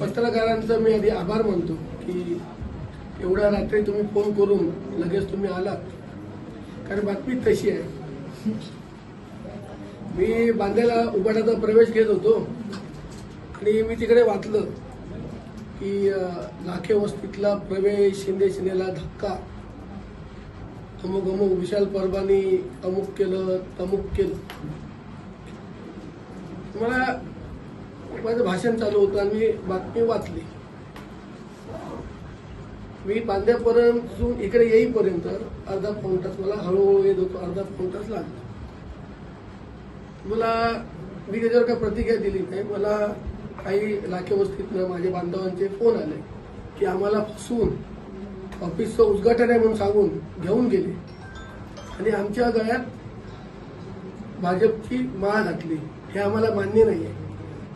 पत्रकारांचं मी आधी आभार मानतो की एवढ्या रात्री तुम्ही फोन करून लगेच तुम्ही आलात. कारण बातमी तशी आहे. मी बांद्याला उबाटाचा प्रवेश घेत होतो. आणि मी तिकडे वाचलं की लाखे वस्तीतला प्रवेश शिंदे शिंदेला धक्का. अमुक अमुक विशाल परबानी अमुक केलं तमुक केलं. मला माझं भाषण चालू होतं आणि मी बातमी वाचली. मी बांद्यापर्यंत इकडे येईपर्यंत अर्धा पाऊण तास मला हळूहळू येत होतो अर्धा पाऊण तास लागला. मला मी त्याच्यावर काही प्रतिक्रिया दिली नाही मला काही लाखे माझ्या बांधवांचे फोन आले की आम्हाला फसवून ऑफिसचं उद्घाटन आहे म्हणून सांगून घेऊन गेले. आणि आमच्या गळ्यात भाजपची माळ घातली हे आम्हाला मान्य नाही आहे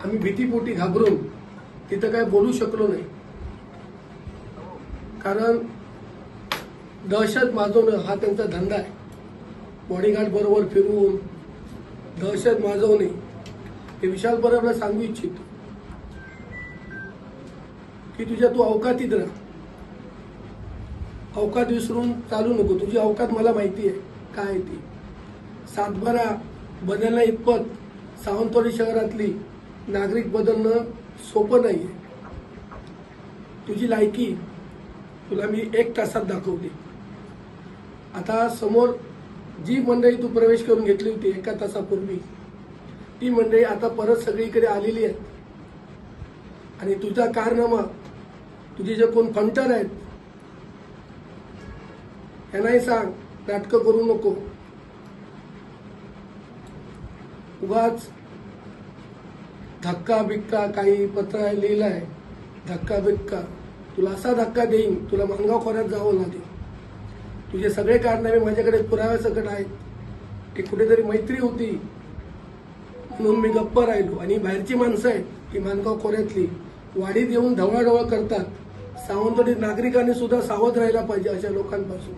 आम्ही भीतीपोटी घाबरून तिथं काय बोलू शकलो नाही. कारण दहशत माजवणं हा त्यांचा धंदा आहे. बॉडीगार्ड बरोबर फिरवून दहशत माजवणे हे विशाल परबला सांगू इच्छितो. की तुझ्या तू अवकातीत राहा. अवकात विसरून चालू नको. तुझी अवकात मला माहिती आहे. काय आहे ती? सातबारा बदलण्या इतपत सावंतवाडी शहरातली नागरिक बदलणं सोपं नाही आहे तुझी लायकी तुला मी एक तासात दाखवली. आता समोर जी मंडळी तू प्रवेश करून घेतली होती एका तासापूर्वी ती मंडळी आता परत सगळीकडे आलेली आहेत आणि तुझा कारनामा तुझे जे कोण फंटर आहेत यांनाही सांग नाटकं करू नको. उगाच धक्का बिक्का काही पत्र लिहिलंय धक्का बिक्का. तुला असा धक्का देईन तुला मानगाव खोऱ्यात जावं लागेल. तुझे सगळे कारनामे माझ्याकडे पुराव्यासकट आहेत. की कुठेतरी मैत्री होती. म्हणून मी गप्प राहिलो. आणि बाहेरची माणसं आहेत की मानगाव खोऱ्यातली वाडीत येऊन ढवळाढवळ करतात. सावंतवाडी नागरिकांनी सुद्धा सावध राहायला पाहिजे अशा लोकांपासून.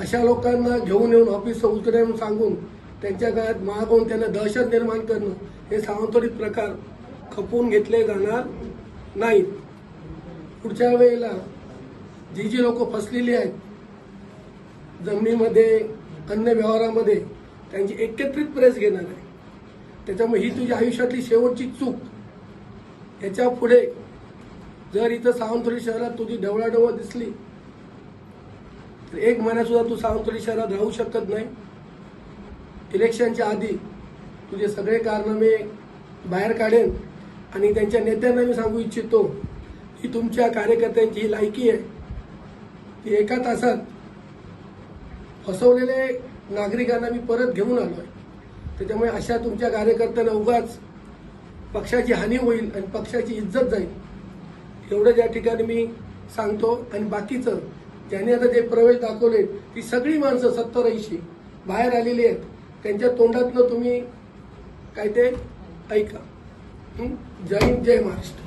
अशा लोकांना घेऊन येऊन ऑफिसचं उतरेन सांगून त्यांच्या गळ्यात होऊन त्यांना दहशत निर्माण करणं हे सावंतवाडीत प्रकार खपवून घेतले जाणार नाहीत. पुढच्या वेळेला जी जी लोक फसलेली आहेत जमिनीमध्ये अन्य व्यवहारामध्ये त्यांची एकत्रित प्रेस घेणार आहे. त्याच्यामुळे ही तुझ्या आयुष्यातली शेवटची चूक. याच्यापुढे जर इथं सावंतवाडी शहरात तुझी ढवळाढवळ दिसली तर एक महिन्यासुद्धा तू सावंतवाडी शहरात राहू शकत नाही. इलेक्शनच्या आधी तुझे सगळे कारनामे बाहेर काढेन आणि त्यांच्या नेत्यांना मी सांगू इच्छितो की तुमच्या कार्यकर्त्यांची ही लायकी आहे. ती एका तासात फसवलेले नागरिकांना मी परत घेऊन आलो आहे त्याच्यामुळे अशा तुमच्या कार्यकर्त्यांना उगाच पक्षाची हानी होईल आणि पक्षाची इज्जत जाईल. एवढं ज्या ठिकाणी मी सांगतो आणि बाकीचं ज्यांनी आता जे प्रवेश दाखवले ती सगळी माणसं सत्तर ऐंशी बाहेर आलेली आहेत. त्यांच्या तोंडातनं तुम्ही काय ते ऐका. जय हिंद जय महाराष्ट्र.